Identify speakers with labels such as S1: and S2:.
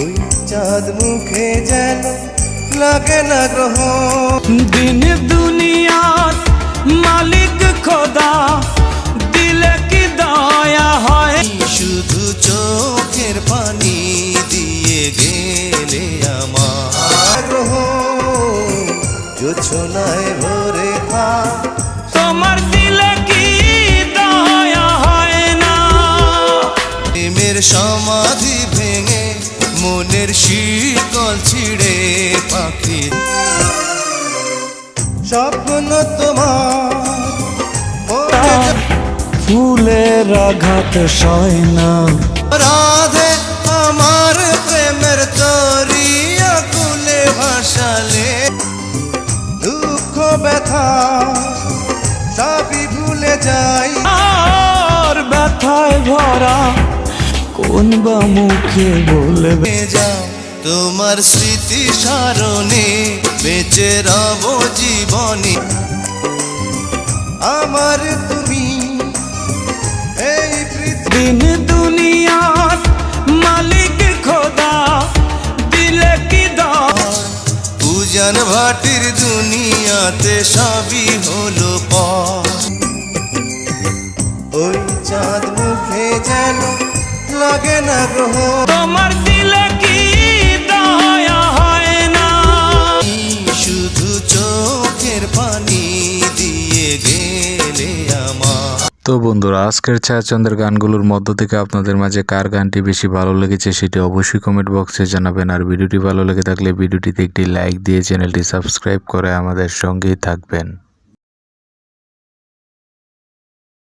S1: ওই চাঁদ মুখে যেন লাগে না গ্রহ।
S2: দিন দুনিয়ার মালিক খোদা দিলে কি দয়া হয়?
S1: শুধু চোখের পানি দিয়ে গেলে আমার গ্রহ। জোছনায় ভরে থা
S2: তোমার দিলে কি দয়া হয় না?
S1: প্রেমের সমাধি ভেঙে মনের শীতল ছিড়ে পাখি। স্বপ্ন তোমার
S2: ফুলের আঘাত সয় না।
S1: রাধে আমার প্রেমের তরিয়া কুলে ভাসালে। দুঃখ ব্যথা সবই ভুলে যাই।
S2: আর ব্যথায় ভরা কোন বা মুখে বলবে?
S1: যাও তোমার স্মৃতি সারণে বেঁচে রব জীবনে। আমার তুমি এই
S2: দিন দুনিয়ার মালিক খোদা দিলে কি
S1: পূজন ভাটির দুনিয়াতে সবই হলো পর। ওই চাঁদ মুখে যেন লাগে না গ্রহ
S2: তোমার দিলে কি দয়া হয় না?
S1: শুধু চোখের পানি দিয়ে গেলে আমার।
S3: তো বন্ধুরা আজকের ছায়াচন্দ্রের গানগুলোর মধ্য থেকে আপনাদের মাঝে কার গানটি বেশি ভালো লেগেছে সেটি অবশ্যই কমেন্ট বক্সে জানাবেন। আর ভিডিওটি ভালো লেগে থাকলে ভিডিওটিতে একটি লাইক দিয়ে চ্যানেলটি সাবস্ক্রাইব করে আমাদের সঙ্গেই থাকবেন।